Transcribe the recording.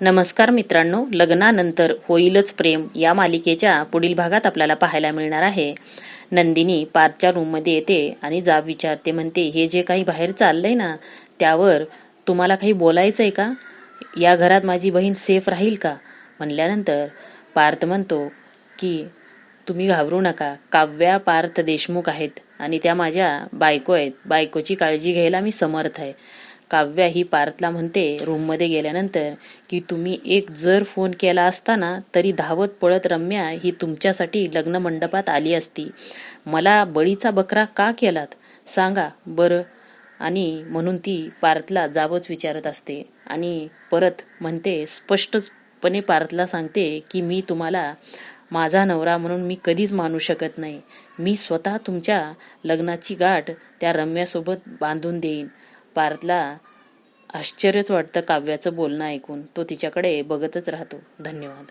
नमस्कार मित्रांनो लग्नानंतर होईलच प्रेम या मालिकेच्या पुढील भागात आपल्याला पाहायला मिळणार आहे. नंदिनी पार्कच्या रूममध्ये येते आणि जाब विचारते म्हणते हे जे काही बाहेर चाललंय ना त्यावर तुम्हाला काही बोलायचं आहे का? या घरात माझी बहीण सेफ राहील का? म्हणल्यानंतर पार्थ म्हणतो की तुम्ही घाबरू नका काव्या पार्थ देशमुख आहेत आणि त्या माझ्या बायको आहेत. बायकोची काळजी घ्यायला मी समर्थ आहे. काव्या ही पार्थला म्हणते रूममध्ये गेल्यानंतर की तुम्ही एक जर फोन केला असताना तरी धावत पळत रम्या ही तुमच्यासाठी लग्न मंडपात आली असती. मला बळीचा बकरा का केलात? सांगा बरं. आणि म्हणून ती पार्थला जावंच विचारत असते. आणि परत म्हणते स्पष्टपणे पार्थला सांगते की मी तुम्हाला माझा नवरा म्हणून मी कधीच मानू शकत नाही. मी स्वतः तुमच्या लग्नाची गाठ त्या रम्यासोबत बांधून देईन. पार्थला आश्चर्यच वाटतं काव्याचं बोलणं ऐकून. तो तिच्याकडे बघतच राहतो. धन्यवाद.